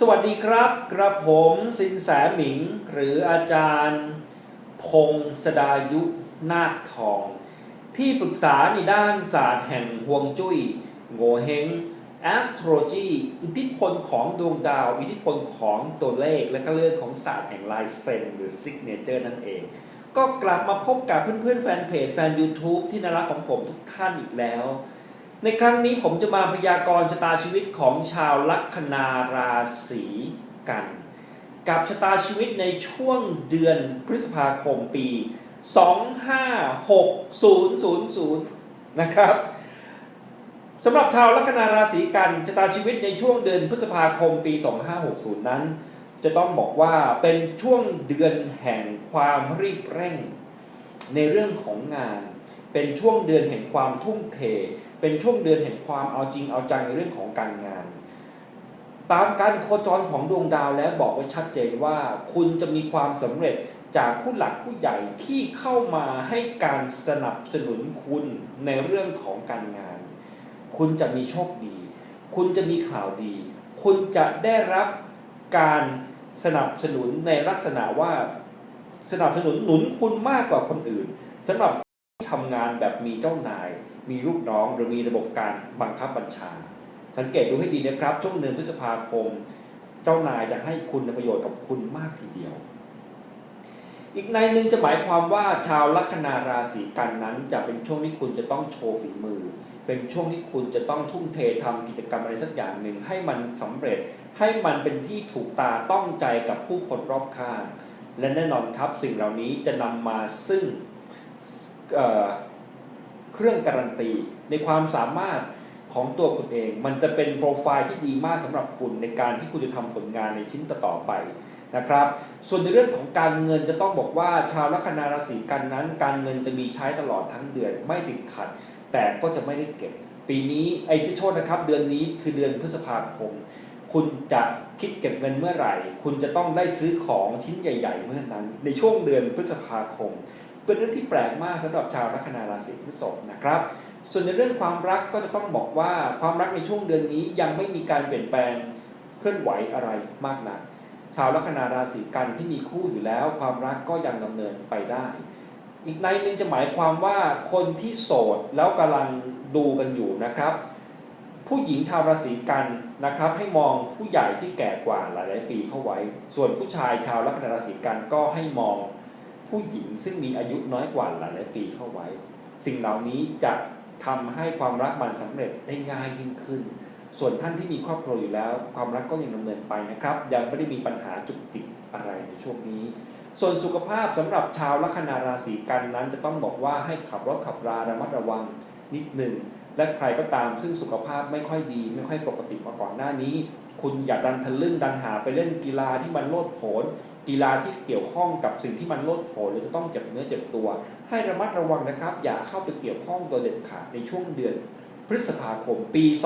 สวัสดีครับ กระผมสินแสหมิง หรืออาจารย์ พงศดายุนาคทอง ที่ปรึกษาในด้านศาสตร์แห่งฮวงจุ้ยโงเฮง astrology อิทธิพลของดวงดาว อิทธิพลของตัวเลข และก็เรื่องของศาสตร์แห่งลายเซ็นหรือ signature นั่นเอง ก็กลับมาพบกับเพื่อนๆแฟนเพจแฟน YouTube ที่น่ารักของผมทุกท่านอีกแล้ว ในครั้งนี้ผมจะมาพยากรณ์ชะตาชีวิตของชาวลัคนาราศีกัน กับชะตาชีวิตในช่วงเดือนพฤษภาคมปี 256000 นะครับสำหรับชาวลัคนาราศีกันชะตาชีวิตในช่วงเดือนพฤษภาคมปี 2560 นั้น จะต้องบอกว่าเป็นช่วงเดือนแห่งความรีบเร่ง ในเรื่องของงาน เป็นช่วงเดือนแห่งความทุ่มเท เป็นช่วงเดือนแห่งความเอาจริงเอาจังในเรื่องของการงาน ตามการโคจรของดวงดาวแล้วบอกไว้ชัดเจนว่า คุณจะมีความสำเร็จจากผู้หลักผู้ใหญ่ที่เข้ามาให้การสนับสนุนคุณในเรื่องของการงาน คุณจะมีโชคดี คุณจะมีข่าวดี คุณจะได้รับการสนับสนุนในลักษณะว่าสนับสนุนหนุนคุณมากกว่าคนอื่นสำหรับ ที่ทำงานแบบมีเจ้านาย มีลูกน้องหรือมีระบบการบังคับบัญชา สังเกตดูให้ดีนะครับ ช่วงเดือนพฤษภาคม เจ้านายจะให้คุณประโยชน์กับคุณมากทีเดียว อีกในหนึ่งจะหมายความว่าชาวลัคนาราศีกันนั้น จะเป็นช่วงที่คุณจะต้องโชว์ฝีมือ เป็นช่วงที่คุณจะต้องทุ่มเททำกิจกรรมอะไรสักอย่างหนึ่งให้มันสำเร็จ ให้มันเป็นที่ถูกตาต้องใจกับผู้คนรอบข้าง และแน่นอนครับสิ่งเหล่านี้จะนำมาซึ่ง เเครื่องการันตี ในความสามารถของตัวคุณเอง มันจะเป็นโปรไฟล์ที่ดีมากสำหรับคุณในการที่คุณจะทำผลงานในชิ้นต่อไปนะครับ ส่วนในเรื่องของการเงินจะต้องบอกว่าชาวลัคนาราศีกันนั้น การเงินจะมีใช้ตลอดทั้งเดือนไม่ติดขัด แต่ก็จะไม่ได้เก็บ ปีนี้ไอ้ที่โทษนะครับ เดือนนี้คือเดือนพฤษภาคม คุณจะคิดเก็บเงินเมื่อไหร่ คุณจะต้องได้ซื้อของชิ้นใหญ่ ๆ เมื่อนั้น ในช่วงเดือนพฤษภาคม เป็นเรื่องที่แปลกมากสำหรับชาวลัคนาราศีพฤษภนะครับ ส่วนในเรื่องความรักก็จะต้องบอกว่าความรักในช่วงเดือนนี้ยังไม่มีการเปลี่ยนแปลงเคลื่อนไหวอะไรมากนัก ชาวลัคนาราศีกันที่มีคู่อยู่แล้ว ความรักก็ยังดำเนินไปได้ อีกในนึงจะหมายความว่าคนที่โสดแล้วกำลังดูกันอยู่นะครับ ผู้หญิงชาวราศีกันนะครับ ให้มองผู้ใหญ่ที่แก่กว่าหลายๆปีเข้าไว้ ส่วนผู้ชายชาวลัคนาราศีกันก็ให้มอง ผู้หญิงซึ่งมีอายุน้อยกว่าหลายๆปีเข้าไว้ สิ่งเหล่านี้จะทำให้ความรักมันสำเร็จได้ง่ายยิ่งขึ้น ส่วนท่านที่มีครอบครัวอยู่แล้ว ความรักก็ยังดำเนินไปนะครับ ยังไม่ได้มีปัญหาจุกจิกอะไรในช่วงนี้ ส่วนสุขภาพสำหรับชาวลัคนาราศีกันนั้น จะต้องบอกว่าให้ขับรถขับราระมัดระวังนิดหนึ่งและใครก็ตามซึ่งสุขภาพไม่ค่อยดี ไม่ค่อยปกติมาก่อนหน้านี้ คุณอย่าดันทะลึ่งดันหาไปเล่นกีฬาที่มันโลดโผน กีฬาที่เกี่ยวข้องกับสิ่งที่มันโลดโผนหรือจะต้องเจ็บเนื้อเจ็บตัว ให้ระมัดระวังนะครับ อย่าเข้าไปเกี่ยวข้องโดยเด็ดขาดในช่วงเดือนพฤษภาคมปี 2560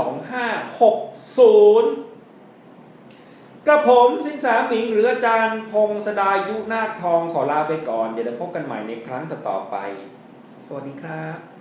กระผมสินสาหมิงหรืออาจารย์พงศดายุนาคทองขอลาไปก่อน เดี๋ยวเราพบกันใหม่ในครั้งต่อๆไป สวัสดีครับ